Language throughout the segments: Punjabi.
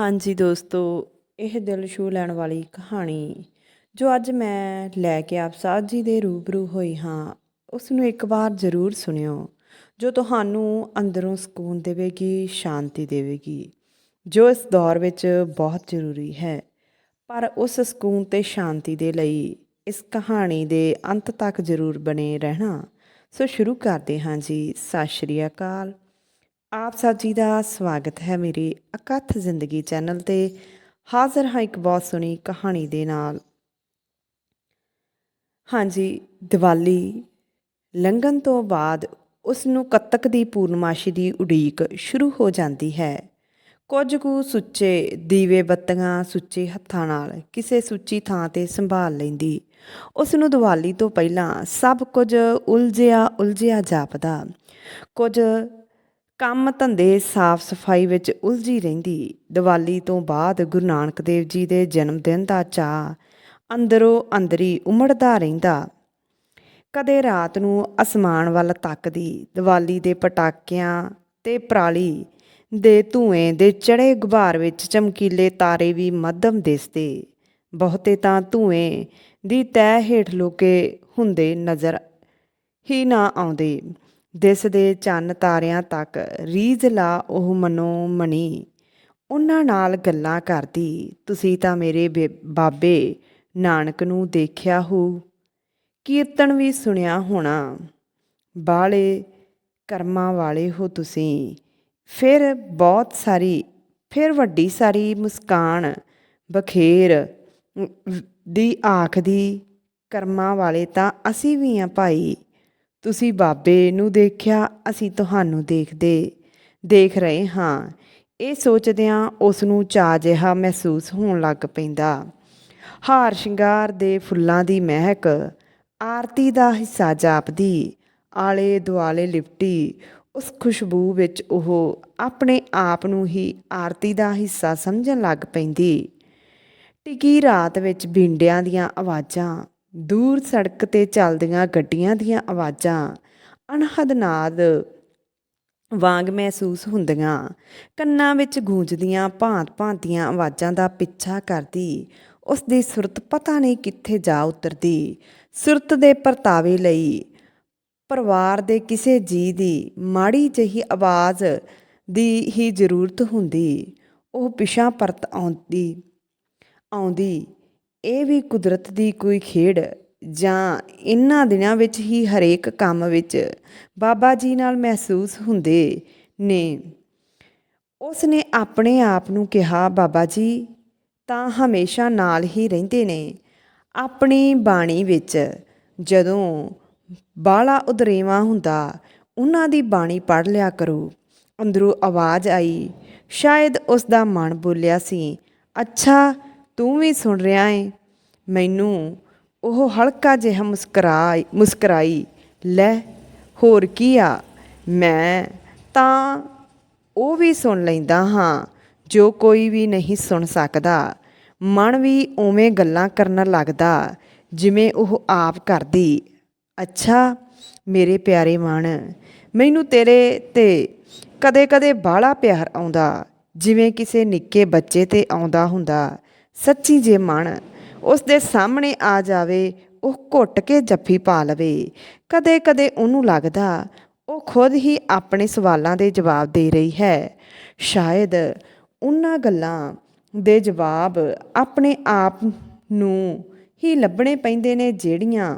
ਹਾਂਜੀ ਦੋਸਤੋ, ਇਹ ਦਿਲ ਛੂਹ ਲੈਣ ਵਾਲੀ ਕਹਾਣੀ ਜੋ ਅੱਜ ਮੈਂ ਲੈ ਕੇ ਆਪ ਸਾਧ ਜੀ ਦੇ ਰੂਬਰੂ ਹੋਈ ਹਾਂ ਉਸ ਨੂੰ ਇੱਕ ਵਾਰ ਜ਼ਰੂਰ ਸੁਣਿਓ, ਜੋ ਤੁਹਾਨੂੰ ਅੰਦਰੋਂ ਸਕੂਨ ਦੇਵੇਗੀ, ਸ਼ਾਂਤੀ ਦੇਵੇਗੀ, ਜੋ ਇਸ ਦੌਰ ਵਿੱਚ ਬਹੁਤ ਜ਼ਰੂਰੀ ਹੈ। ਪਰ ਉਸ ਸਕੂਨ ਤੇ ਸ਼ਾਂਤੀ ਦੇ ਲਈ ਇਸ ਕਹਾਣੀ ਦੇ ਅੰਤ ਤੱਕ ਜ਼ਰੂਰ ਬਣੇ ਰਹਿਣਾ, ਸੋ ਸ਼ੁਰੂ ਕਰਦੇ ਹਾਂ ਜੀ। ਸਤਿ ਸ਼੍ਰੀ ਅਕਾਲ। ਆਪ ਸਭ ਜੀ ਦਾ ਸਵਾਗਤ ਹੈ ਮੇਰੇ ਅਕਥ ਜ਼ਿੰਦਗੀ ਚੈਨਲ ਤੇ। ਹਾਜ਼ਰ ਹਾਂ ਇੱਕ ਬਹੁਤ ਸੋਹਣੀ ਕਹਾਣੀ ਦੇ ਨਾਲ। ਹਾਂਜੀ, ਦੀਵਾਲੀ ਲੰਘਣ ਤੋਂ ਬਾਅਦ ਉਸ ਨੂੰ ਕੱਤਕ ਦੀ ਪੂਰਨਮਾਸ਼ੀ ਦੀ ਉਡੀਕ ਸ਼ੁਰੂ ਹੋ ਜਾਂਦੀ ਹੈ। ਕੁਝ ਕੁ ਸੁੱਚੇ ਦੀਵੇ ਬੱਤੀਆਂ ਸੁੱਚੇ ਹੱਥਾਂ ਨਾਲ ਕਿਸੇ ਸੁੱਚੀ ਥਾਂ ਤੇ ਸੰਭਾਲ ਲੈਂਦੀ। ਉਸ ਨੂੰ ਦੀਵਾਲੀ ਤੋਂ ਪਹਿਲਾਂ ਸਭ ਕੁਝ ਉਲਝਿਆ ਉਲਝਿਆ ਜਾਪਦਾ। ਕੁਝ ਕੰਮ ਧੰਦੇ ਸਾਫ਼ ਸਫ਼ਾਈ ਵਿੱਚ ਉਲਝੀ ਰਹਿੰਦੀ। ਦੀਵਾਲੀ ਤੋਂ ਬਾਅਦ ਗੁਰੂ ਨਾਨਕ ਦੇਵ ਜੀ ਦੇ ਜਨਮ ਦਿਨ ਦਾ ਚਾਅ ਅੰਦਰੋਂ ਅੰਦਰੀ ਉਮੜਦਾ ਰਹਿੰਦਾ। ਕਦੇ ਰਾਤ ਨੂੰ ਅਸਮਾਨ ਵੱਲ ਤੱਕਦੀ, ਦੀਵਾਲੀ ਦੇ ਪਟਾਕਿਆਂ ਤੇ ਪਰਾਲੀ ਦੇ ਧੂਏ ਦੇ ਚੜੇ ਗੁਬਾਰ ਵਿੱਚ ਚਮਕੀਲੇ ਤਾਰੇ ਵੀ ਮੱਧਮ ਦਿਸਦੇ। ਬਹੁਤੇ ਤਾਂ ਧੂਏ ਦੀ ਤਹਿ ਹੇਠ ਲੋਕੇ ਹੁੰਦੇ ਨਜ਼ਰ ਹੀ ਨਾ ਆਉਂਦੇ। ਦਿਸ ਦੇ ਚੰਨ ਤਾਰਿਆਂ ਤੱਕ ਰੀਝ ਲਾ ਉਹ ਮਨੋ ਮਣੀ। ਉਹਨਾਂ ਨਾਲ ਗੱਲਾਂ ਕਰਦੀ ਤੁਸੀਂ ਤਾਂ ਮੇਰੇ ਬੇ- ਬਾਬੇ ਨਾਨਕ ਨੂੰ ਦੇਖਿਆ ਹੋ। ਕੀਰਤਨ ਵੀ ਸੁਣਿਆ ਹੋਣਾ। ਬਾਲੇ ਕਰਮਾਂ ਵਾਲੇ ਹੋ ਤੁਸੀਂ। ਫਿਰ ਬਹੁਤ ਸਾਰੀ ਫਿਰ ਵੱਡੀ ਸਾਰੀ ਮੁਸਕਾਨ ਬਖੇਰ ਅਮ, ਦੀ ਆਖਦੀ ਕਰਮਾਂ ਵਾਲੇ ਤਾਂ ਅਸੀਂ ਵੀ ਆ ਭਾਈ। ਤੁਸੀਂ ਬਾਬੇ ਨੂੰ ਦੇਖਿਆ, ਅਸੀਂ ਤੁਹਾਨੂੰ ਦੇਖਦੇ, ਦੇਖ ਰਹੇ ਹਾਂ। ਇਹ ਸੋਚਦਿਆਂ ਉਸ ਨੂੰ ਚਾਅ ਜਿਹਾ ਮਹਿਸੂਸ ਹੋਣ ਲੱਗ ਪੈਂਦਾ। ਹਾਰ ਸ਼ਿੰਗਾਰ ਦੇ ਫੁੱਲਾਂ ਦੀ ਮਹਿਕ, ਆਰਤੀ ਦਾ ਹਿੱਸਾ ਜਾਪਦੀ, ਆਲੇ ਦੁਆਲੇ ਲਿਪਟੀ, ਉਸ ਖੁਸ਼ਬੂ ਵਿੱਚ ਉਹ ਆਪਣੇ ਆਪ ਨੂੰ ਹੀ ਆਰਤੀ ਦਾ ਹਿੱਸਾ ਸਮਝਣ ਲੱਗ ਪੈਂਦੀ। ਟਿਕੀ ਰਾਤ ਵਿੱਚ ਬਿੰਡਿਆਂ ਦੀਆਂ ਆਵਾਜ਼ਾਂ ਦੂਰ ਸੜਕ ਤੇ ਚੱਲਦੀਆਂ ਗੱਡੀਆਂ ਦੀਆਂ ਆਵਾਜ਼ਾਂ ਅਣਹਦ ਨਾਦ ਵਾਂਗ ਮਹਿਸੂਸ ਹੁੰਦੀਆਂ। ਕੰਨਾਂ ਵਿੱਚ ਗੂੰਜਦੀਆਂ ਭਾਂਤ-ਭਾਂਤ ਦੀਆਂ ਆਵਾਜ਼ਾਂ ਦਾ ਪਿੱਛਾ ਕਰਦੀ ਉਸ ਦੀ ਸੁਰਤ ਪਤਾ ਨਹੀਂ ਕਿੱਥੇ ਜਾ ਉਤਰਦੀ। ਸੁਰਤ ਦੇ ਪਰਤਾਵੇ ਲਈ, ਪਰਿਵਾਰ ਦੇ ਕਿਸੇ ਜੀ ਦੀ ਮਾੜੀ ਜਿਹੀ ਆਵਾਜ਼ ਦੀ ਹੀ ਜ਼ਰੂਰਤ ਹੁੰਦੀ। ਉਹ ਪਿਛਾਂ ਪਰਤ ਆਉਂਦੀ ਆਉਂਦੀ ਇਹ ਵੀ ਕੁਦਰਤ ਦੀ ਕੋਈ ਖੇਡ ਜਾਂ ਇਹਨਾਂ ਦਿਨਾਂ ਵਿੱਚ ਹੀ ਹਰੇਕ ਕੰਮ ਵਿੱਚ ਬਾਬਾ ਜੀ ਨਾਲ ਮਹਿਸੂਸ ਹੁੰਦੇ ਨੇ। ਉਸ ਨੇ ਆਪਣੇ ਆਪ ਨੂੰ ਕਿਹਾ, ਬਾਬਾ ਜੀ, ਤਾਂ ਹਮੇਸ਼ਾ ਨਾਲ ਹੀ ਰਹਿੰਦੇ ਨੇ। ਆਪਣੀ ਬਾਣੀ ਵਿੱਚ ਜਦੋਂ ਬਾਲਾ ਉਦਰੇਵਾ ਹੁੰਦਾ ਉਹਨਾਂ ਦੀ ਬਾਣੀ ਪੜ੍ਹ ਲਿਆ ਕਰੋ। ਅੰਦਰੋਂ ਆਵਾਜ਼ ਆਈ। ਸ਼ਾਇਦ ਉਸ ਦਾ ਮਨ ਬੋਲਿਆ ਸੀ, ਅੱਛਾ ਤੂੰ ਵੀ ਸੁਣ ਰਿਹਾ ਏ। ਮੈਨੂੰ ਉਹ ਹਲਕਾ ਜਿਹਾ ਮੁਸਕਰਾਈ ਮੁਸਕਰਾਈ, ਲੈ, ਹੋਰ ਕੀ ਆ? ਮੈਂ ਤਾਂ ਉਹ ਵੀ ਸੁਣ ਲੈਂਦਾ ਹਾਂ, ਜੋ ਕੋਈ ਵੀ ਨਹੀਂ ਸੁਣ ਸਕਦਾ। ਮਨ ਵੀ ਉਵੇਂ ਗੱਲਾਂ ਕਰਨ ਲੱਗਦਾ, ਜਿਵੇਂ ਉਹ ਆਪ ਕਰਦੀ। ਅੱਛਾ, ਮੇਰੇ ਪਿਆਰੇ ਮਨ ਮੈਨੂੰ ਤੇਰੇ ਤੇ ਕਦੇ-ਕਦੇ ਬਾਹਲਾ ਪਿਆਰ ਆਉਂਦਾ, ਜਿਵੇਂ ਕਿਸੇ ਨਿੱਕੇ ਬੱਚੇ ਤੇ ਆਉਂਦਾ ਹੁੰਦਾ। ਸੱਚੀ ਜੇ ਮਨ ਉਸ ਦੇ ਸਾਹਮਣੇ ਆ ਜਾਵੇ, ਉਹ ਘੁੱਟ ਕੇ ਜੱਫੀ ਪਾ ਲਵੇ। ਕਦੇ-ਕਦੇ ਉਹਨੂੰ ਲੱਗਦਾ, ਉਹ ਖੁਦ ਹੀ ਆਪਣੇ ਸਵਾਲਾਂ ਦੇ ਜਵਾਬ ਦੇ ਰਹੀ ਹੈ। ਸ਼ਾਇਦ ਉਹਨਾਂ ਗੱਲਾਂ ਦੇ ਜਵਾਬ ਆਪਣੇ ਆਪ ਨੂੰ ਹੀ ਲੱਭਣੇ ਪੈਂਦੇ ਨੇ, ਜਿਹੜੀਆਂ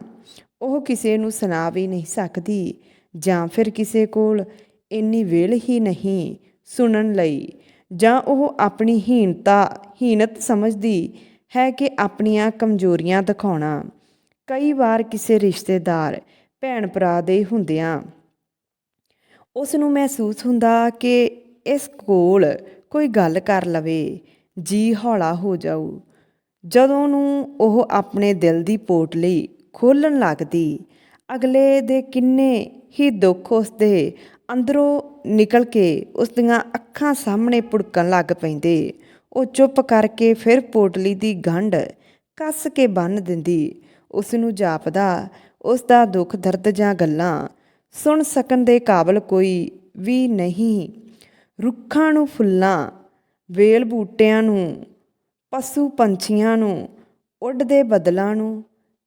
ਉਹ ਕਿਸੇ ਨੂੰ ਸੁਣਾ ਵੀ ਨਹੀਂ ਸਕਦੀ ਜਾਂ ਫਿਰ ਕਿਸੇ ਕੋਲ ਇੰਨੀ ਵੇਲ ਹੀ ਨਹੀਂ ਸੁਣਨ ਲਈ ਜਾਂ ਉਹ ਆਪਣੀ ਹੀਨਤਾ ਹੀਨਤ ਸਮਝਦੀ ਹੈ ਕਿ ਆਪਣੀਆਂ ਕਮਜ਼ੋਰੀਆਂ ਦਿਖਾਉਣਾ। ਕਈ ਵਾਰ ਕਿਸੇ ਰਿਸ਼ਤੇਦਾਰ ਭੈਣ ਭਰਾ ਦੇ ਹੁੰਦਿਆਂ ਉਸ ਨੂੰ ਮਹਿਸੂਸ ਹੁੰਦਾ ਕਿ ਇਸ ਕੋਲ ਕੋਈ ਗੱਲ ਕਰ ਲਵੇ, ਜੀ ਹੌਲਾ ਹੋ ਜਾਊ। ਜਦੋਂ ਨੂੰ ਉਹ ਆਪਣੇ ਦਿਲ ਦੀ ਪੋਟਲੀ ਖੋਲਣ ਲੱਗਦੀ, ਅਗਲੇ ਦੇ ਕਿੰਨੇ ਹੀ ਦੁੱਖ ਉਸ ਦੇ ਅੰਦਰੋਂ ਨਿਕਲ ਕੇ ਉਸ ਦੀਆਂ ਅੱਖਾਂ ਸਾਹਮਣੇ ਪੁੜਕਣ ਲੱਗ ਪੈਂਦੇ। ਉਹ ਚੁੱਪ ਕਰਕੇ ਫਿਰ ਪੋਟਲੀ ਦੀ ਗੰਢ ਕੱਸ ਕੇ ਬੰਨ ਦਿੰਦੀ। ਉਸ ਨੂੰ ਜਾਪਦਾ, ਉਸ ਦਾ ਦੁੱਖ ਦਰਦ ਜਾਂ ਗੱਲਾਂ ਸੁਣ ਸਕਣ ਦੇ ਕਾਬਲ ਕੋਈ ਵੀ ਨਹੀਂ। ਰੁੱਖਾਂ ਨੂੰ ਫੁੱਲਾਂ, ਵੇਲ ਬੂਟਿਆਂ ਨੂੰ, ਪਸ਼ੂ ਪੰਛੀਆਂ ਨੂੰ ਉੱਡਦੇ ਬੱਦਲਾਂ ਨੂੰ,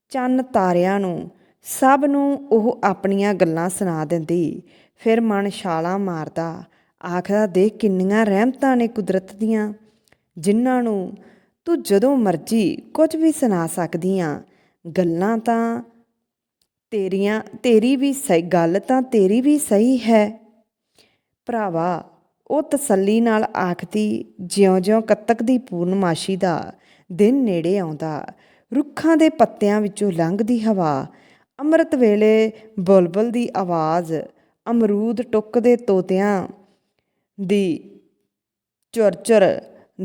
ਚੰਨ ਤਾਰਿਆਂ ਨੂੰ, ਸਭ ਨੂੰ ਉਹ ਆਪਣੀਆਂ ਗੱਲਾਂ ਸੁਣਾ ਦਿੰਦੀ। ਫਿਰ ਮਨ ਛਾਲਾਂ ਮਾਰਦਾ, ਆਖਦਾ, ਦੇਖ ਕਿੰਨੀਆਂ ਰਹਿਮਤਾਂ ਨੇ ਕੁਦਰਤ ਦੀਆਂ, ਜਿਨ੍ਹਾਂ ਨੂੰ ਤੂੰ ਜਦੋਂ ਮਰਜ਼ੀ ਕੁਝ ਵੀ ਸੁਣਾ ਸਕਦੀ ਆ ਗੱਲਾਂ ਤਾਂ ਤੇਰੀਆਂ, ਤੇਰੀ ਵੀ ਸਹੀ, ਗੱਲ ਤਾਂ ਤੇਰੀ ਵੀ ਸਹੀ ਹੈ। ਭਰਾਵਾ, ਉਹ ਤਸੱਲੀ ਨਾਲ ਆਖਦੀ, ਜਿਉਂ-ਜਿਉਂ ਕੱਤਕ ਦੀ ਪੂਰਨਮਾਸ਼ੀ ਦਾ ਦਿਨ ਨੇੜੇ ਆਉਂਦਾ, ਰੁੱਖਾਂ ਦੇ ਪੱਤਿਆਂ ਵਿੱਚੋਂ ਲੰਘਦੀ ਹਵਾ, ਅੰਮ੍ਰਿਤ ਵੇਲੇ ਬੁਲਬੁਲ ਦੀ ਆਵਾਜ਼ ਅਮਰੂਦ ਟੁੱਕਦੇ ਤੋਤਿਆਂ ਦੀ ਚੁਰਚੁਰ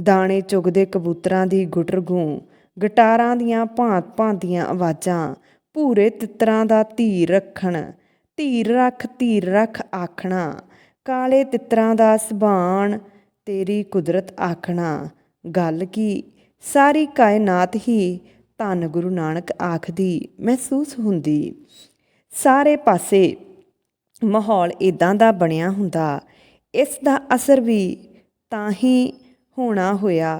ਦਾਣੇ ਚੁਗਦੇ ਕਬੂਤਰਾਂ ਦੀ ਗੁਟਰਗੂੰ, ਗਟਾਰਾਂ ਦੀਆਂ ਭਾਂਤ-ਭਾਂਤ ਦੀਆਂ ਆਵਾਜ਼ਾਂ, ਭੂਰੇ ਤਿੱਤਰਾਂ ਦਾ ਧੀਰ ਰੱਖਣ, ਧੀਰ ਰੱਖ ਧੀਰ ਰੱਖ ਆਖਣਾ, ਕਾਲੇ ਤਿੱਤਰਾਂ ਦਾ ਸੁਭਾਣ, ਤੇਰੀ ਕੁਦਰਤ ਆਖਣਾ, ਗੱਲ ਕੀ, ਸਾਰੀ ਕਾਇਨਾਤ ਹੀ ਧੰਨ ਗੁਰੂ ਨਾਨਕ ਆਖਦੀ ਮਹਿਸੂਸ ਹੁੰਦੀ। ਸਾਰੇ ਪਾਸੇ ਮਾਹੌਲ ਇਦਾਂ ਦਾ ਬਣਿਆ ਹੁੰਦਾ, ਇਸ ਦਾ ਅਸਰ ਵੀ ਤਾਂ ਹੀ ਹੋਣਾ ਹੋਇਆ।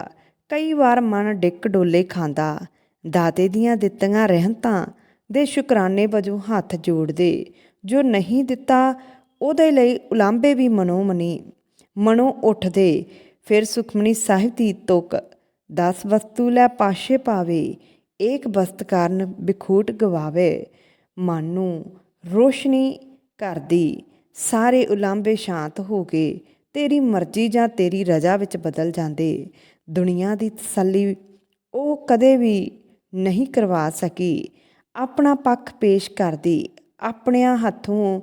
ਕਈ ਵਾਰ ਮਨ ਡਿੱਕ ਡੋਲੇ ਖਾਂਦਾ ਦਾਤੇ ਦੀਆਂ ਦਿੱਤੀਆਂ ਰਹਿਮਤਾਂ ਦੇ ਸ਼ੁਕਰਾਨੇ ਵਜੋਂ ਹੱਥ ਜੋੜਦੇ, ਜੋ ਨਹੀਂ ਦਿੱਤਾ ਉਹਦੇ ਲਈ ਉਲਾਂਬੇ ਵੀ ਮਨੋ ਮਨੀ ਮਨੋਂ ਉੱਠਦੇ, ਫਿਰ ਸੁਖਮਨੀ ਸਾਹਿਬ ਦੀ ਤੁਕ, ਦਸ ਵਸਤੂ ਲੈ ਪਾਸ਼ੇ ਪਾਵੇ, ਏਕ ਵਸਤ ਕਾਰਨ ਬਿਖੂਟ ਗਵਾਵੇ, ਮਨ ਨੂੰ ਰੋਸ਼ਨੀ ਕਰਦੀ ਸਾਰੇ ਉਲਾਂਭੇ ਸ਼ਾਂਤ ਹੋ ਗਏ ਤੇਰੀ ਮਰਜ਼ੀ ਜਾਂ ਤੇਰੀ ਰਜ਼ਾ ਵਿੱਚ ਬਦਲ ਜਾਂਦੇ। ਦੁਨੀਆ ਦੀ ਤਸੱਲੀ ਉਹ ਕਦੇ ਵੀ ਨਹੀਂ ਕਰਵਾ ਸਕੀ। ਆਪਣਾ ਪੱਖ ਪੇਸ਼ ਕਰਦੀ, ਆਪਣਿਆਂ ਹੱਥੋਂ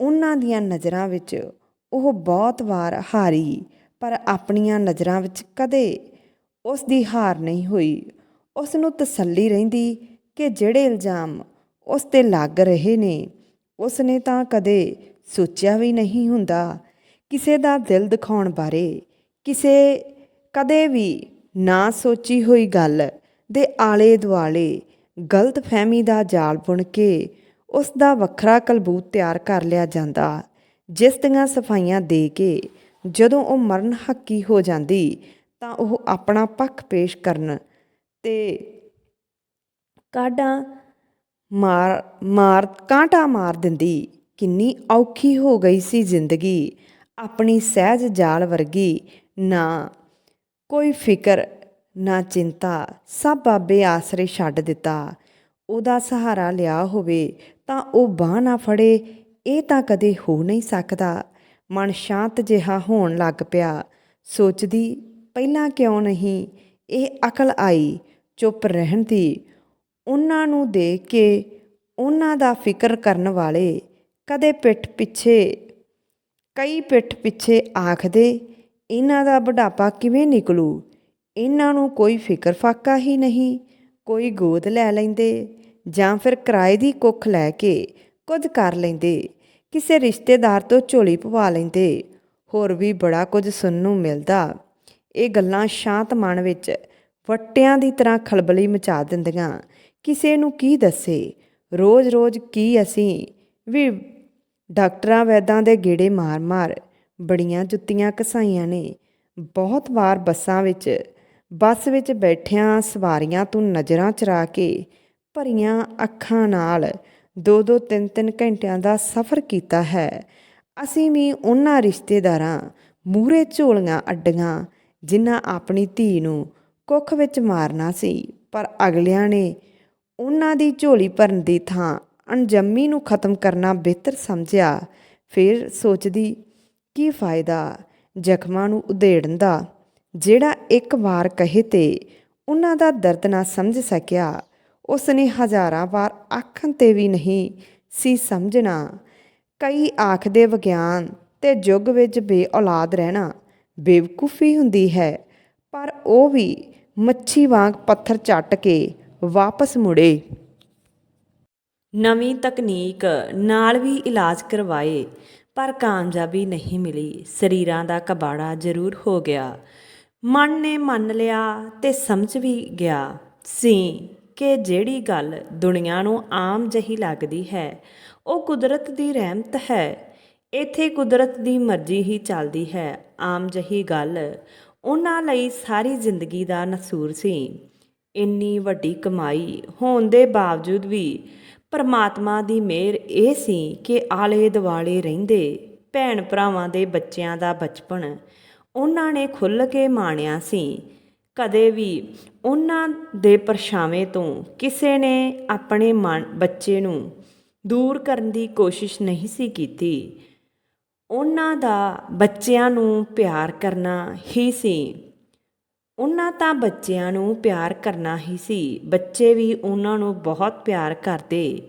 ਉਹਨਾਂ ਦੀਆਂ ਨਜ਼ਰਾਂ ਵਿੱਚ ਉਹ ਬਹੁਤ ਵਾਰ ਹਾਰੀ, ਪਰ ਆਪਣੀਆਂ ਨਜ਼ਰਾਂ ਵਿੱਚ ਕਦੇ ਉਸ ਦੀ ਹਾਰ ਨਹੀਂ ਹੋਈ। ਉਸ ਨੂੰ ਤਸੱਲੀ ਰਹਿੰਦੀ ਕਿ ਜਿਹੜੇ ਇਲਜ਼ਾਮ ਉਸ ਤੇ ਲੱਗ ਰਹੇ ਨੇ ਉਸ ਨੇ ਤਾਂ ਕਦੇ ਸੋਚਿਆ ਵੀ ਨਹੀਂ ਹੁੰਦਾ ਕਿਸੇ ਦਾ ਦਿਲ ਦਿਖਾਉਣ ਬਾਰੇ, ਕਿਸੇ ਕਦੇ ਵੀ ਨਾ ਸੋਚੀ ਹੋਈ ਗੱਲ ਦੇ ਆਲੇ ਦੁਆਲੇ ਗਲਤ ਫਹਿਮੀ ਦਾ ਜਾਲ ਬੁਣ ਕੇ ਉਸ ਦਾ ਵੱਖਰਾ ਕਲਬੂਤ ਤਿਆਰ ਕਰ ਲਿਆ ਜਾਂਦਾ, ਜਿਸ ਦੀਆਂ ਸਫਾਈਆਂ ਦੇ ਕੇ ਜਦੋਂ ਉਹ ਮਰਨ ਹੱਕੀ ਹੋ ਜਾਂਦੀ ਤਾਂ ਉਹ ਆਪਣਾ ਪੱਖ ਪੇਸ਼ ਕਰਨ ਤੇ ਕਾਢਾਂ ਮਾਰ ਮਾਰ, ਕਾਂਟਾ ਮਾਰ ਦਿੰਦੀ। ਕਿੰਨੀ ਔਖੀ ਹੋ ਗਈ ਸੀ ਜ਼ਿੰਦਗੀ। ਆਪਣੀ ਸਹਿਜ ਜਾਲ ਵਰਗੀ। ਨਾ ਕੋਈ ਫਿਕਰ, ਨਾ ਚਿੰਤਾ। ਸਭ ਬਾਬੇ ਆਸਰੇ ਛੱਡ ਦਿੱਤਾ। ਉਹਦਾ ਸਹਾਰਾ ਲਿਆ ਹੋਵੇ ਤਾਂ ਉਹ ਬਾਹ ਨਾ ਫੜੇ। ਇਹ ਤਾਂ ਕਦੇ ਹੋ ਨਹੀਂ ਸਕਦਾ। ਮਨ ਸ਼ਾਂਤ ਜਿਹਾ ਹੋਣ ਲੱਗ ਪਿਆ। ਸੋਚਦੀ, ਪਹਿਲਾਂ ਕਿਉਂ ਨਹੀਂ? ਇਹ ਅਕਲ ਆਈ। ਚੁੱਪ ਰਹਿਣ ਦੀ। ਉਹਨਾਂ ਨੂੰ ਦੇਖ ਕੇ ਉਹਨਾਂ ਦਾ ਫਿਕਰ ਕਰਨ ਵਾਲੇ ਕਦੇ ਪਿੱਠ ਪਿੱਛੇ, ਕਈ ਪਿੱਠ ਪਿੱਛੇ ਆਖਦੇ, ਇਹਨਾਂ ਦਾ ਬੁਢਾਪਾ ਕਿਵੇਂ ਨਿਕਲੂ? ਇਹਨਾਂ ਨੂੰ ਕੋਈ ਫਿਕਰ ਫਾਕਾ ਹੀ ਨਹੀਂ, ਕੋਈ ਗੋਦ ਲੈ ਲੈਂਦੇ ਜਾਂ ਫਿਰ ਕਿਰਾਏ ਦੀ ਕੁੱਖ ਲੈ ਕੇ ਕੁਝ ਕਰ ਲੈਂਦੇ, ਕਿਸੇ ਰਿਸ਼ਤੇਦਾਰ ਤੋਂ ਝੋਲੀ ਪਵਾ ਲੈਂਦੇ। ਹੋਰ ਵੀ ਬੜਾ ਕੁਝ ਸੁਣਨ ਨੂੰ ਮਿਲਦਾ। ਇਹ ਗੱਲਾਂ ਸ਼ਾਂਤ ਮਨ ਵਿੱਚ ਵੱਟਿਆਂ ਦੀ ਤਰ੍ਹਾਂ ਖਲਬਲੀ ਮਚਾ ਦਿੰਦੀਆਂ। ਕਿਸੇ ਨੂੰ ਕੀ ਦੱਸੇ? ਰੋਜ਼-ਰੋਜ਼ ਕੀ ਅਸੀਂ? ਵੀ ਡਾਕਟਰਾਂ ਵੈਦਾਂ ਦੇ ਗੇੜੇ ਮਾਰ-ਮਾਰ ਬੜੀਆਂ ਜੁੱਤੀਆਂ ਘਸਾਈਆਂ ਨੇ। ਬਹੁਤ ਵਾਰ ਬੱਸਾਂ ਵਿੱਚ, ਬੱਸ ਵਿੱਚ ਬੈਠਿਆਂ ਸਵਾਰੀਆਂ ਤੋਂ ਨਜ਼ਰਾਂ ਚਰਾ ਕੇ ਭਰੀਆਂ ਅੱਖਾਂ ਨਾਲ ਦੋ ਦੋ ਤਿੰਨ ਤਿੰਨ ਘੰਟਿਆਂ ਦਾ ਸਫ਼ਰ ਕੀਤਾ ਹੈ। ਅਸੀਂ ਵੀ ਉਹਨਾਂ ਰਿਸ਼ਤੇਦਾਰਾਂ, ਮੂਹਰੇ ਝੋਲੀਆਂ ਅੱਡੀਆਂ, ਜਿਨ੍ਹਾਂ ਆਪਣੀ ਧੀ ਨੂੰ ਕੁੱਖ ਵਿੱਚ ਮਾਰਨਾ ਸੀ, ਪਰ ਅਗਲਿਆਂ ਨੇ ਉਹਨਾਂ ਦੀ ਝੋਲੀ ਭਰਨ ਦੀ ਥਾਂ ਅਣਜੰਮੀ ਨੂੰ ਖਤਮ ਕਰਨਾ ਬਿਹਤਰ ਸਮਝਿਆ। ਫਿਰ ਸੋਚਦੀ, ਕੀ ਫਾਇਦਾ ਜ਼ਖਮਾਂ ਨੂੰ ਉਧੇੜਨ ਦਾ? ਜਿਹੜਾ ਇੱਕ ਵਾਰ ਕਹੇ ਤੇ ਉਹਨਾਂ ਦਾ ਦਰਦ ਨਾ ਸਮਝ ਸਕਿਆ ਉਸ ਨੇ ਹਜ਼ਾਰਾਂ ਵਾਰ ਆਖਣ ਤੇ ਵੀ ਨਹੀਂ ਸੀ ਸਮਝਣਾ। ਕਈ ਆਖਦੇ ਵਿਗਿਆਨ ਤੇ ਯੁੱਗ ਵਿੱਚ ਬੇਔਲਾਦ ਰਹਿਣਾ ਬੇਵਕੂਫੀ ਹੁੰਦੀ ਹੈ, ਪਰ ਉਹ ਵੀ ਮੱਛੀ ਵਾਂਗ ਪੱਥਰ ਚੱਟ ਕੇ ਵਾਪਸ ਮੁੜੇ। ਨਵੀਂ ਤਕਨੀਕ ਨਾਲ ਵੀ ਇਲਾਜ ਕਰਵਾਏ, ਪਰ ਕਾਮਯਾਬੀ ਨਹੀਂ ਮਿਲੀ। ਸਰੀਰਾਂ ਦਾ ਕਬਾੜਾ ਜ਼ਰੂਰ ਹੋ ਗਿਆ। ਮਨ ਨੇ ਮੰਨ ਲਿਆ ਤੇ ਸਮਝ ਵੀ ਗਿਆ। ਸੀ ਕਿ ਜਿਹੜੀ ਗੱਲ ਦੁਨੀਆ ਨੂੰ ਆਮ ਜਹੀ ਲੱਗਦੀ ਹੈ, ਉਹ ਕੁਦਰਤ ਦੀ ਰਹਿਮਤ ਹੈ। ਇੱਥੇ ਕੁਦਰਤ ਦੀ ਮਰਜ਼ੀ ਹੀ ਚੱਲਦੀ ਹੈ। ਆਮ ਜਹੀ ਗੱਲ ਉਹਨਾਂ ਲਈ ਸਾਰੀ ਜ਼ਿੰਦਗੀ ਦਾ ਨਸੂਰ ਸੀ। ਇੰਨੀ ਵੱਡੀ ਕਮਾਈ ਹੋਣ ਦੇ ਬਾਵਜੂਦ ਵੀ ਪਰਮਾਤਮਾ ਦੀ ਮਿਹਰ ਇਹ ਸੀ ਕਿ ਆਲੇ ਦੁਆਲੇ ਰਹਿੰਦੇ ਭੈਣ ਭਰਾਵਾਂ ਦੇ ਬੱਚਿਆਂ ਦਾ ਬਚਪਨ ਉਹਨਾਂ ਨੇ ਖੁੱਲ੍ਹ ਕੇ ਮਾਣਿਆ ਸੀ। ਕਦੇ ਵੀ ਉਹਨਾਂ ਦੇ ਪਰਛਾਵੇਂ ਤੋਂ ਕਿਸੇ ਨੇ ਆਪਣੇ ਮਨ, ਬੱਚੇ ਨੂੰ ਦੂਰ ਕਰਨ ਦੀ ਕੋਸ਼ਿਸ਼ ਨਹੀਂ ਸੀ ਕੀਤੀ। ਉਹਨਾਂ ਦਾ ਬੱਚਿਆਂ ਨੂੰ ਪਿਆਰ ਕਰਨਾ ਹੀ ਸੀ। ਉਹਨਾਂ ਤਾਂ ਬੱਚਿਆਂ ਨੂੰ ਪਿਆਰ ਕਰਨਾ ਹੀ ਸੀ। ਬੱਚੇ ਵੀ ਉਹਨਾਂ ਨੂੰ ਬਹੁਤ ਪਿਆਰ ਕਰਦੇ।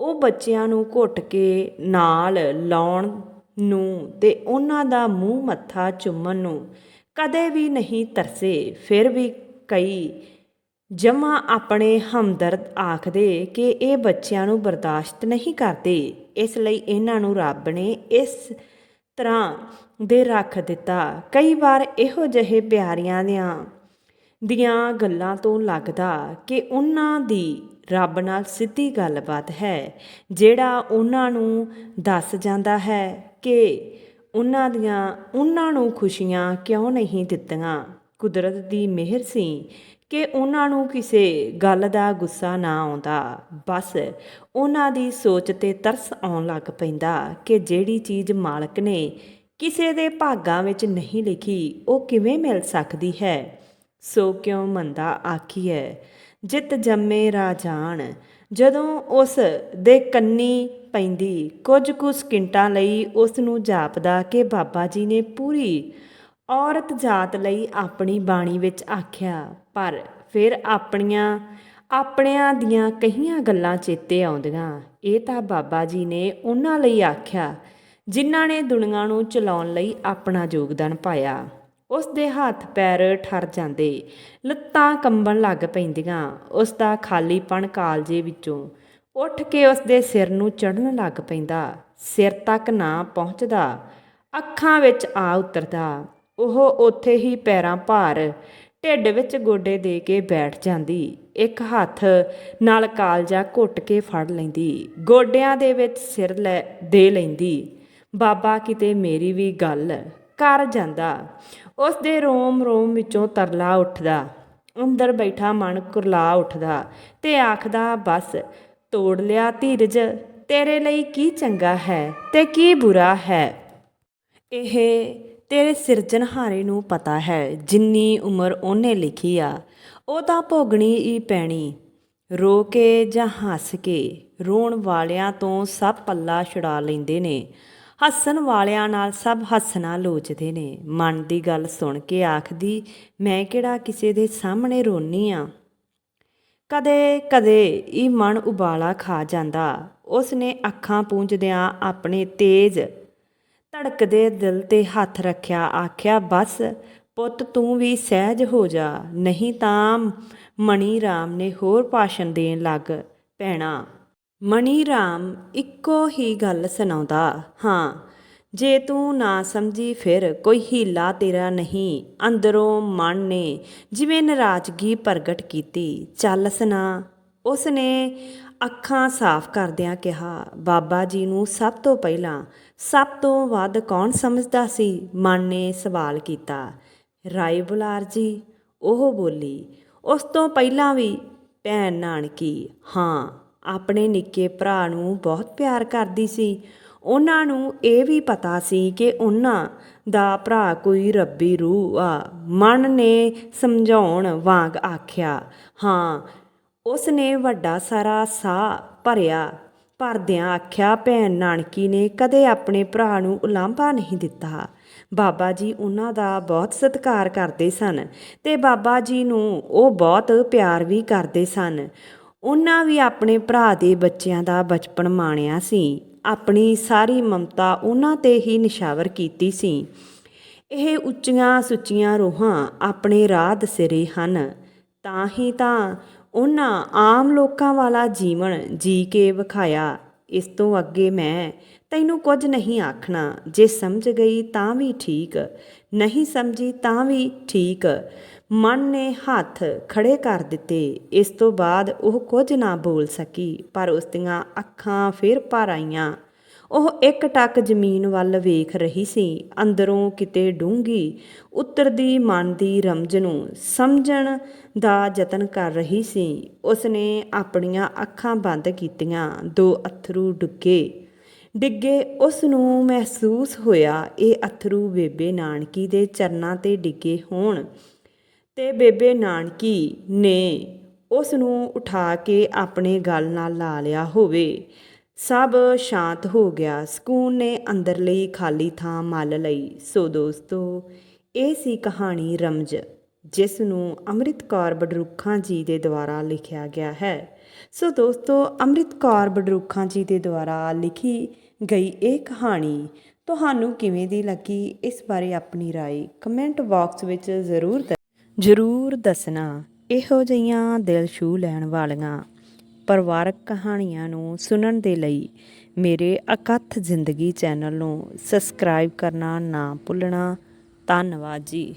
ਉਹ ਬੱਚਿਆਂ ਨੂੰ ਘੁੱਟ ਕੇ ਨਾਲ ਲਾਉਣ ਨੂੰ ਤੇ ਉਹਨਾਂ ਦਾ ਮੂੰਹ ਮੱਥਾ ਚੁੰਮਣ ਨੂੰ ਕਦੇ ਵੀ ਨਹੀਂ ਤਰਸੇ। ਫਿਰ ਵੀ ਕਈ ਜਮਾ ਆਪਣੇ ਹਮਦਰਦ ਆਖਦੇ ਕਿ ਇਹ ਬੱਚਿਆਂ ਨੂੰ ਬਰਦਾਸ਼ਤ ਨਹੀਂ ਕਰਦੇ। ਇਸ ਲਈ ਇਹਨਾਂ ਨੂੰ ਰੱਬ ਨੇ ਇਸ ਤਰ੍ਹਾਂ ਦੇ ਰੱਖ ਦਿੱਤਾ। ਕਈ ਵਾਰ ਇਹੋ ਜਿਹੇ ਪਿਆਰਿਆਂ ਦੀਆਂ ਦੀਆਂ ਗੱਲਾਂ ਤੋਂ ਲੱਗਦਾ ਕਿ ਉਹਨਾਂ ਦੀ ਰੱਬ ਨਾਲ ਸਿੱਧੀ ਗੱਲਬਾਤ ਹੈ, ਜਿਹੜਾ ਉਹਨਾਂ ਨੂੰ ਦੱਸ ਜਾਂਦਾ ਹੈ ਕਿ ਉਹਨਾਂ ਦੀਆਂ, ਉਹਨਾਂ ਨੂੰ ਖੁਸ਼ੀਆਂ ਕਿਉਂ ਨਹੀਂ ਦਿੱਤੀਆਂ। ਕੁਦਰਤ ਦੀ ਮਿਹਰ ਸੀ ਕਿ ਉਹਨਾਂ ਨੂੰ ਕਿਸੇ ਗੱਲ ਦਾ ਗੁੱਸਾ ਨਾ ਆਉਂਦਾ। ਬਸ ਉਹਨਾਂ ਦੀ ਸੋਚ ਤੇ ਤਰਸ ਆਉਣ ਲੱਗ ਪੈਂਦਾ ਕਿ ਜਿਹੜੀ ਚੀਜ਼ ਮਾਲਕ ਨੇ ਕਿਸੇ ਦੇ ਭਾਗਾਂ ਵਿੱਚ ਨਹੀਂ ਲਿਖੀ, ਉਹ ਕਿਵੇਂ ਮਿਲ ਸਕਦੀ ਹੈ? ਸੋ ਕਿਉਂ ਮੰਦਾ ਆਖੀਐ, ਜਿਤ ਜੰਮੇ ਰਾਜਾਨ ਜਦੋਂ ਉਸ ਦੇ ਕੰਨੀ ਪੈਂਦੀ ਕੁਝ ਕੁ ਸਕਿੰਟਾਂ ਲਈ ਉਸ ਨੂੰ ਜਾਪਦਾ ਕਿ ਬਾਬਾ ਜੀ ਨੇ ਪੂਰੀ ਔਰਤ ਜਾਤ ਲਈ ਆਪਣੀ ਬਾਣੀ ਵਿੱਚ ਆਖਿਆ, ਪਰ ਫਿਰ ਆਪਣੀਆਂ, ਆਪਣਿਆਂ ਦੀਆਂ ਕਹੀਆਂ ਗੱਲਾਂ ਚੇਤੇ ਆਉਂਦੀਆਂ। ਇਹ ਤਾਂ ਬਾਬਾ ਜੀ ਨੇ ਉਹਨਾਂ ਲਈ ਆਖਿਆ ਜਿਨ੍ਹਾਂ ਨੇ ਦੁਨੀਆ ਨੂੰ ਚਲਾਉਣ ਲਈ ਆਪਣਾ ਯੋਗਦਾਨ ਪਾਇਆ। ਉਸ ਦੇ ਹੱਥ ਪੈਰ ਠਰ ਜਾਂਦੇ, ਲੱਤਾਂ ਕੰਬਣ ਲੱਗ ਪੈਂਦੀਆਂ, ਉਸ ਦਾ ਖਾਲੀਪਣ ਕਾਲਜੇ ਵਿੱਚੋਂ ਉੱਠ ਕੇ ਉਸ ਦੇ ਸਿਰ ਨੂੰ ਚੜਨ ਲੱਗ ਪੈਂਦਾ। ਸਿਰ ਤੱਕ ਨਾ ਪਹੁੰਚਦਾ, ਅੱਖਾਂ ਵਿੱਚ ਆ ਉਤਰਦਾ। ਉਹ ਉੱਥੇ ਹੀ ਪੈਰਾਂ ਭਾਰ, ਢਿੱਡ ਵਿੱਚ ਗੋਡੇ ਦੇ ਕੇ ਬੈਠ ਜਾਂਦੀ। ਇੱਕ ਹੱਥ ਨਾਲ ਕਾਲਜਾ ਘੁੱਟ ਕੇ ਫੜ ਲੈਂਦੀ। ਗੋਡਿਆਂ ਦੇ ਵਿੱਚ ਸਿਰ ਲੈ, ਦੇ ਲੈਂਦੀ। ਬਾਬਾ ਕਿਤੇ ਮੇਰੀ ਵੀ ਗੱਲ ਕਰ ਜਾਂਦਾ। ਉਸ ਦੇ ਰੋਮ ਰੋਮ ਵਿੱਚੋਂ ਤਰਲਾ ਉੱਠਦਾ। ਅੰਦਰ ਬੈਠਾ ਮਨ ਕੁਰਲਾ ਉੱਠਦਾ ਤੇ ਆਖਦਾ, ਬਸ, ਤੋੜ ਲਿਆ ਧੀਰਜ, ਤੇਰੇ ਲਈ ਕੀ ਚੰਗਾ ਹੈ ਤੇ ਕੀ ਬੁਰਾ ਹੈ? ਇਹ ਤੇਰੇ ਸਿਰਜਣਹਾਰੇ ਨੂੰ ਪਤਾ ਹੈ, ਜਿੰਨੀ ਉਮਰ ਉਹਨੇ ਲਿਖੀ ਆ, ਉਹ ਤਾਂ ਭੋਗਣੀ ਹੀ ਪੈਣੀ। ਰੋ ਕੇ ਜਾਂ ਹੱਸ ਕੇ, ਰੋਣ ਵਾਲਿਆਂ ਤੋਂ ਸਭ ਪੱਲਾ ਛੁਡਾ ਲੈਂਦੇ ਨੇ। ਹੱਸਣ ਵਾਲਿਆਂ ਨਾਲ ਸਭ ਹੱਸਣਾ ਲੋਚਦੇ ਨੇ। ਮਨ ਦੀ ਗੱਲ ਸੁਣ ਕੇ ਆਖਦੀ, ਮੈਂ ਕਿਹੜਾ ਕਿਸੇ ਦੇ ਸਾਹਮਣੇ ਰੋਨੀ ਆ? ਕਦੇ ਕਦੇ ਇਹ ਮਨ ਉਬਾਲਾ ਖਾ ਜਾਂਦਾ। ਉਸ ਨੇ ਅੱਖਾਂ ਪੂੰਝਦਿਆਂ ਆਪਣੇ ਤੇਜ਼, ਧੜਕਦੇ ਦਿਲ ਤੇ ਹੱਥ ਰੱਖਿਆ, ਆਖਿਆ, ਬਸ, ਪੁੱਤ, ਤੂੰ ਵੀ ਸਹਿਜ ਹੋ ਜਾ। ਨਹੀਂ ਤਾਂ ਮਣੀ ਰਾਮ ਨੇ ਹੋਰ ਭਾਸ਼ਣ ਦੇਣ ਲੱਗ ਪੈਣਾ। ਮਣੀ ਰਾਮ ਇੱਕੋ ਹੀ ਗੱਲ ਸੁਣਾਉਂਦਾ, ਹਾਂ, ਜੇ ਤੂੰ ਨਾ ਸਮਝੀ ਫਿਰ ਕੋਈ ਹੀਲਾ ਤੇਰਾ ਨਹੀਂ। ਅੰਦਰੋਂ ਮਨ ਨੇ ਜਿਵੇਂ ਨਾਰਾਜ਼ਗੀ ਪ੍ਰਗਟ ਕੀਤੀ, ਚੱਲ ਸੁਣਾ। ਉਸ ਨੇ ਅੱਖਾਂ ਸਾਫ਼ ਕਰਦਿਆਂ ਕਿਹਾ, ਬਾਬਾ ਜੀ ਨੂੰ ਸਭ ਤੋਂ ਪਹਿਲਾਂ, ਸਭ ਤੋਂ ਵੱਧ ਕੌਣ ਸਮਝਦਾ ਸੀ? ਮਨ ਨੇ ਸਵਾਲ ਕੀਤਾ। ਰਾਏ ਬੁਲਾਰ ਜੀ, ਉਹ ਬੋਲੀ। ਉਸ ਤੋਂ ਪਹਿਲਾਂ ਵੀ, ਭੈਣ ਨਾਨਕੀ, ਹਾਂ ਆਪਣੇ ਨਿੱਕੇ ਭਰਾ ਨੂੰ ਬਹੁਤ ਪਿਆਰ ਕਰਦੀ ਸੀ। ਉਹਨਾਂ ਨੂੰ ਇਹ ਵੀ ਪਤਾ ਸੀ ਕਿ ਉਹਨਾਂ ਦਾ ਭਰਾ ਕੋਈ ਰੱਬੀ ਰੂਹ ਆ। ਮਨ ਨੇ ਸਮਝਾਉਣ ਵਾਂਗ ਆਖਿਆ, ਹਾਂ ਉਸ ਨੇ ਵੱਡਾ ਸਾਰਾ ਸਾਹ ਭਰਿਆ। ਭਰਦਿਆਂ ਆਖਿਆ, ਭੈਣ ਨਾਨਕੀ ਨੇ ਕਦੇ ਆਪਣੇ ਭਰਾ ਨੂੰ ਉਲਾਂਭਾ ਨਹੀਂ ਦਿੱਤਾ। ਬਾਬਾ ਜੀ ਉਹਨਾਂ ਦਾ ਬਹੁਤ ਸਤਿਕਾਰ ਕਰਦੇ ਸਨ ਤੇ ਬਾਬਾ ਜੀ ਨੂੰ ਉਹ ਬਹੁਤ ਪਿਆਰ ਵੀ ਕਰਦੇ ਸਨ। ਉਹਨਾਂ ਵੀ ਆਪਣੇ ਭਰਾ ਦੇ ਬੱਚਿਆਂ ਦਾ ਬਚਪਨ ਮਾਣਿਆ ਸੀ। ਆਪਣੀ ਸਾਰੀ ਮਮਤਾ ਉਹਨਾਂ ਤੇ ਹੀ ਨਿਸ਼ਾਵਰ ਕੀਤੀ ਸੀ। ਇਹ ਉੱਚੀਆਂ ਸੁੱਚੀਆਂ ਰੂਹਾਂ ਆਪਣੇ ਰਾਹ ਦਸਿਰੇ ਹਨ। ਤਾਂ ਹੀ ਤਾਂ ਉਹਨਾਂ ਆਮ ਲੋਕਾਂ ਵਾਲਾ ਜੀਵਨ ਜੀ ਕੇ ਵਿਖਾਇਆ। ਇਸ ਤੋਂ ਅੱਗੇ ਮੈਂ ਤੈਨੂੰ ਕੁਝ ਨਹੀਂ ਆਖਣਾ। ਜੇ ਸਮਝ ਗਈ ਤਾਂ ਵੀ ਠੀਕ। ਨਹੀਂ ਸਮਝੀ ਤਾਂ ਵੀ ਠੀਕ। ਮਨ ਨੇ ਹੱਥ ਖੜੇ ਕਰ ਦਿੱਤੇ। ਇਸ ਤੋਂ ਬਾਅਦ ਉਹ ਕੁਝ ਨਾ ਬੋਲ ਸਕੀ, ਪਰ ਉਸ ਦੀਆਂ ਅੱਖਾਂ ਫਿਰ ਭਰ ਆਈਆਂ। ਉਹ ਇੱਕ ਟੱਕ ਜ਼ਮੀਨ ਵੱਲ ਵੇਖ ਰਹੀ ਸੀ। ਅੰਦਰੋਂ ਕਿਤੇ ਡੂੰਗੀ ਉੱਤਰਦੀ ਮਨ ਦੀ ਰਮਜ ਨੂੰ ਸਮਝਣ ਦਾ ਯਤਨ ਕਰ ਰਹੀ ਸੀ। ਉਸਨੇ ਆਪਣੀਆਂ ਅੱਖਾਂ ਬੰਦ ਕੀਤੀਆਂ, ਦੋ ਅਥਰੂ ਡੁੱਗੇ ਡਿੱਗੇ ਉਸ ਨੂੰ ਮਹਿਸੂਸ ਹੋਇਆ, ਇਹ ਅਥਰੂ ਬੇਬੇ ਨਾਨਕੀ ਦੇ ਚਰਨਾਂ ਤੇ ਡਿੱਗੇ ਹੋਣ। ਤੇ ਬੇਬੇ ਨਾਨਕੀ ਨੇ ਉਸ ਨੂੰ ਉਠਾ ਕੇ ਆਪਣੇ ਗਲ ਨਾਲ ਲਾ ਲਿਆ ਹੋਵੇ ਸਭ ਸ਼ਾਂਤ ਹੋ ਗਿਆ ਸਕੂਨ ਨੇ ਅੰਦਰਲੀ ਖਾਲੀ ਥਾਂ ਮੱਲ ਲਈ ਸੋ ਦੋਸਤੋ ਇਹ ਸੀ ਕਹਾਣੀ ਰਮਜ ਜਿਸ ਨੂੰ ਅੰਮ੍ਰਿਤ ਕੌਰ ਬਡਰੁੱਖਾਂ ਜੀ ਦੇ ਦੁਆਰਾ ਲਿਖਿਆ ਗਿਆ ਹੈ ਸੋ ਦੋਸਤੋ ਅੰਮ੍ਰਿਤ ਕੌਰ ਬਡਰੁੱਖਾਂ ਜੀ ਦੇ ਦੁਆਰਾ ਲਿਖੀ ਗਈ ਇਹ ਕਹਾਣੀ ਤੁਹਾਨੂੰ ਕਿਵੇਂ ਦੀ ਲੱਗੀ ਇਸ ਬਾਰੇ ਆਪਣੀ رائے ਕਮੈਂਟ ਬਾਕਸ ਵਿੱਚ ਜ਼ਰੂਰ ਦ- ਜ਼ਰੂਰ ਦੱਸਣਾ, ਇਹੋ ਜਿਹੀਆਂ ਦਿਲ ਛੂ ਲੈਣ ਵਾਲੀਆਂ ਪਰਿਵਾਰਕ ਕਹਾਣੀਆਂ ਨੂੰ ਸੁਣਨ ਦੇ ਲਈ ਮੇਰੇ ਅਕਥ ਜ਼ਿੰਦਗੀ ਚੈਨਲ ਨੂੰ ਸਬਸਕ੍ਰਾਈਬ ਕਰਨਾ ਨਾ ਭੁੱਲਣਾ। ਧੰਨਵਾਦ ਜੀ।